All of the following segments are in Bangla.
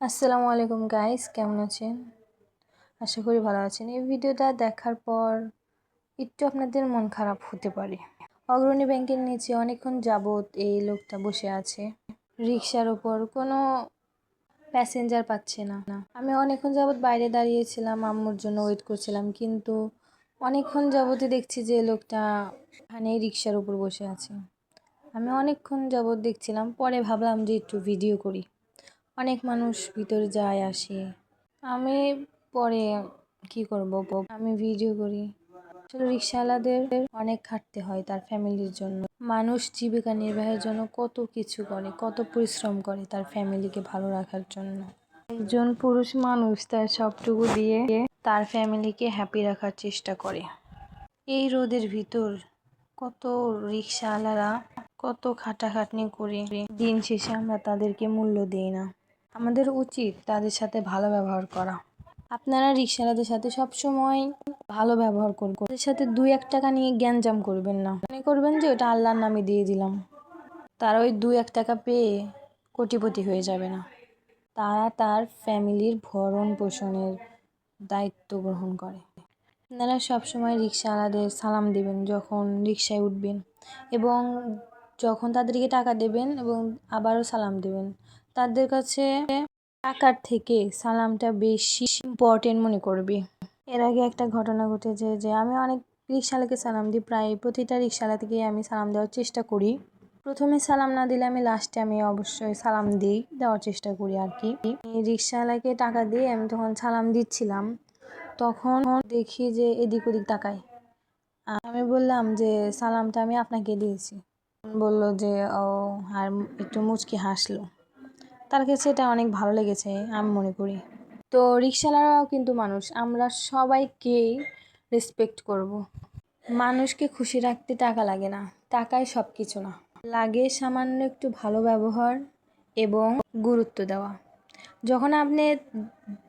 আসসালামু আলাইকুম গাইস কেমন আছেন? আশা করি ভালো আছেন। এই ভিডিওটা দেখার পর একটু আপনাদের মন খারাপ হতে পারে। অগ্রণী ব্যাংকের নিচে অনেকক্ষণ যাবৎ এই লোকটা বসে আছে। রিক্সার ওপর কোনো প্যাসেঞ্জার পাচ্ছে না। আমি অনেকক্ষণ যাবৎ বাইরে দাঁড়িয়েছিলাম, আম্মুর জন্য ওয়েট করছিলাম, কিন্তু অনেকক্ষণ যাবতই দেখছি যে লোকটা ওখানে রিক্সার উপর বসে আছে। আমি অনেকক্ষণ যাবৎ দেখছিলাম, পরে ভাবলাম যে একটু ভিডিও করি। অনেক মানুষ ভিতরে যায়, আসে। আমি পরে কি করব আমি ভিডিও করি। আসলে রিক্সাওয়ালাদের অনেক খাটতে হয় তার ফ্যামিলির জন্য। মানুষ জীবিকা নির্বাহের জন্য কত কিছু করে, কত পরিশ্রম করে তার ফ্যামিলিকে ভালো রাখার জন্য। একজন পুরুষ মানুষ তার সবটুকু দিয়ে তার ফ্যামিলিকে হ্যাপি রাখার চেষ্টা করে। এই রোদের ভিতর কত রিক্সাওয়ালারা কত খাটাখাটনি করে দিন শেষে আমরা তাদেরকে মূল্য দিই না। আমাদের উচিত তাদের সাথে ভালো ব্যবহার করা। আপনারা রিক্সাওয়ালাদের সাথে সব সময় ভালো ব্যবহার করবেন ওদের সাথে দুই এক টাকা নিয়ে জ্ঞানজাম করবেন না। মনে করবেন যে ওটা আল্লাহর নামে দিয়ে দিলাম। তারা ওই দুই এক টাকা পেয়ে কোটিপতি হয়ে যাবে না। তারা তার ফ্যামিলির ভরণ পোষণের দায়িত্ব গ্রহণ করে। আপনারা সবসময় রিক্সাওয়ালাদের সালাম দেবেন যখন রিক্সায় উঠবেন এবং যখন তাদেরকে টাকা দেবেন এবং আবারও সালাম দেবেন। তাদের কাছে টাকার থেকে সালামটা বেশি ইম্পর্টেন্ট মনে করবে। এর আগে একটা ঘটনা ঘটেছে যে আমি অনেক রিক্সাওয়ালাকে সালাম দিই, প্রায় প্রতিটা রিক্সাওয়ালা থেকে আমি সালাম দেওয়ার চেষ্টা করি। প্রথমে সালাম না দিলে আমি লাস্টে আমি অবশ্যই সালাম দিই, দেওয়ার চেষ্টা করি আর কি। রিক্সাওয়ালাকে টাকা দিয়ে আমি তখন সালাম দিচ্ছিলাম। তখন দেখি যে এদিক ওদিক তাকায়। আমি বললাম যে সালামটা আমি আপনাকে দিয়েছি। বলল যে, ও, আর একটু মুচকি হাসলো। তার কাছে এটা অনেক ভালো লেগেছে, আমি মনে করি। তো রিক্সাওয়ালারাও কিন্তু মানুষ, আমরা সবাইকেই রেসপেক্ট করব। মানুষকে খুশি রাখতে টাকা লাগে না টাকায় সব কিছু না। লাগে সামান্য একটু ভালো ব্যবহার এবং গুরুত্ব দেওয়া। যখন আপনি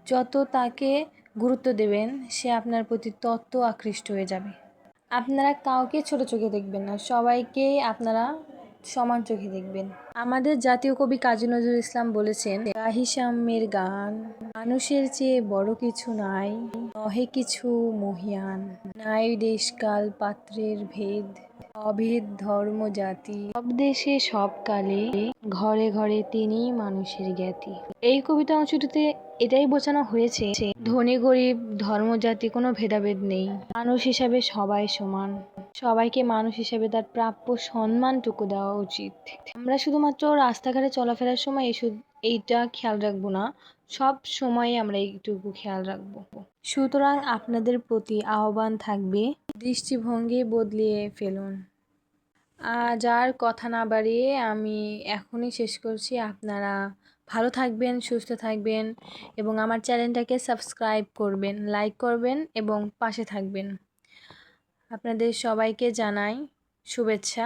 যত তাকে গুরুত্ব দেবেন, সে আপনার প্রতি তত আকৃষ্ট হয়ে যাবে। আপনারা কাউকে ছোট চোখে দেখবেন না, সবাইকেই আপনারা সমান চোখে দেখবেন। আমাদের জাতীয় কবি কাজী নজরুল ইসলাম বলেছেন, গাহিসাম্যের গান মানুষের চেয়ে বড় কিছু নাই, নহে কিছু মহিয়ান। নাই দেশকাল পাত্রের ভেদ, অভেদ ধর্ম জাতি। সব দেশে সব কালে ঘরে ঘরে তিনি মানুষের জ্ঞাতি। এই কবিতা অংশটিতে এটাই বোঝানো হয়েছে ধনী, গরিব, ধর্ম, জাতি, কোনো ভেদাভেদ নেই। মানুষ হিসাবে সবাই সমান। সবাইকে মানুষ হিসাবে তার প্রাপ্য সম্মানটুকু দেওয়া উচিত। আমরা শুধুমাত্র রাস্তাঘাটে চলাফেরার সময় এই এইটা খেয়াল রাখব না। সব সময় আমরা এইটুকু খেয়াল রাখব। সুতরাং আপনাদের প্রতি আহ্বান থাকবে, দৃষ্টিভঙ্গি বদলিয়ে ফেলুন। আজ আর কথা না বাড়িয়ে আমি এখনই শেষ করছি। আপনারা ভালো থাকবেন, সুস্থ থাকবেন এবং আমার চ্যানেলটাকে সাবস্ক্রাইব করবেন, লাইক করবেন এবং পাশে থাকবেন। আপনাদের সবাইকে জানাই শুভেচ্ছা।